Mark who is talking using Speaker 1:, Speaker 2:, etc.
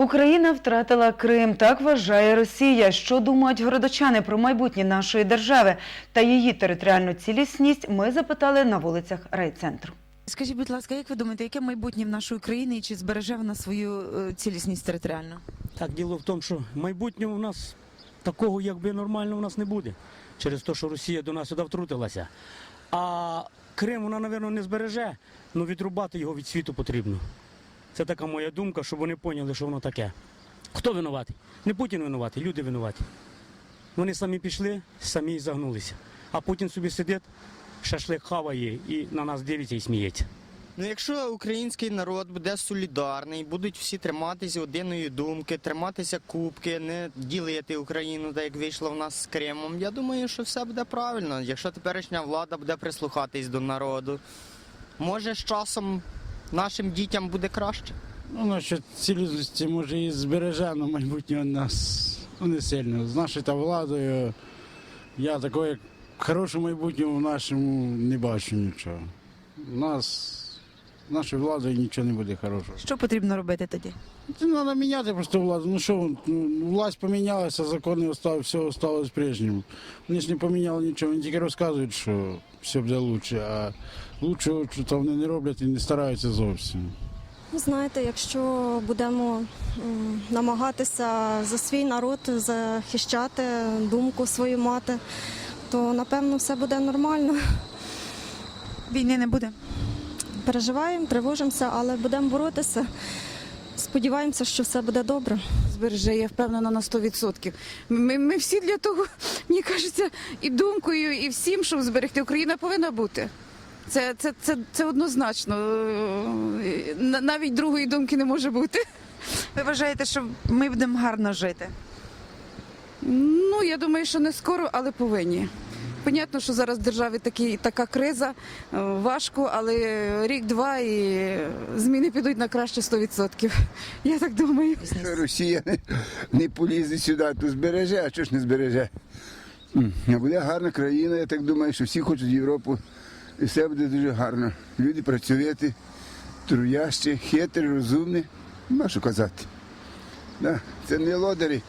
Speaker 1: Україна втратила Крим. Так вважає Росія. Що думають городочани про майбутнє нашої держави та її територіальну цілісність? Ми запитали на вулицях райцентру.
Speaker 2: Скажіть, будь ласка, як ви думаєте, яке майбутнє в нашої країни і чи збереже вона свою е, цілісність територіальну?
Speaker 3: Так, діло в тому, що майбутнього у нас такого якби нормально у нас не буде. Через те, що Росія до нас сюди втрутилася. А Крим вона, напевно, не збереже, але відрубати його від світу потрібно. Це така моя думка, щоб вони поняли, що воно таке. Хто винуватий? Не Путін винуватий, люди винуваті. Вони самі пішли, самі й загнулися. А Путін собі сидить, шашлик хаває і на нас дивиться і сміється.
Speaker 4: Ну, якщо український народ буде солідарний, будуть всі триматися єдиної думки, триматися кубки, не ділити Україну, так як вийшло в нас з Кримом, я думаю, що все буде правильно. Якщо теперішня влада буде прислухатись до народу, може з часом нашим дітям буде краще.
Speaker 5: Ну, насчет цілісності, може, і збереже, але майбутнього нас ну, не сильно. З нашою та владою я такого, як хорошого майбутнього в нашому не бачу нічого. У нас з нашою владою нічого не буде хорошого.
Speaker 2: Що потрібно робити тоді?
Speaker 5: Це треба міняти просто владу. Ну що, ну, власть помінялася, закони остав, все осталось прежнім. Вони ж не поміняли нічого, вони тільки розказують, що все буде краще, а лучшого що вони не роблять і не стараються зовсім.
Speaker 6: Ви знаєте, якщо будемо намагатися за свій народ захищати, думку свою мати, то напевно все буде нормально.
Speaker 2: Війни не буде.
Speaker 6: Переживаємо, тривожимося, але будемо боротися. Сподіваємося, що все буде добре.
Speaker 7: збереже, я впевнена на 100%. Ми, ми всі для того, мені кажеться, і думкою, і всім, щоб зберегти. Україна повинна бути. Це, це, це, це однозначно. Е, Навіть другої думки не може бути.
Speaker 2: Ви вважаєте, що ми будемо гарно жити?
Speaker 7: Ну, я думаю, що не скоро, але повинні. Понятно, що зараз в державі такі, така криза, е, важко, але рік-два і зміни підуть на краще 100%. Я так думаю.
Speaker 8: Що Росія не, полізе сюди, то збереже, а що ж не збереже? Буде гарна країна, я так думаю, що всі хочуть в Європу. І все буде дуже гарно. Люди працювати, труящі, хитрі, розумні. Нема що казати. Да, це не лодері.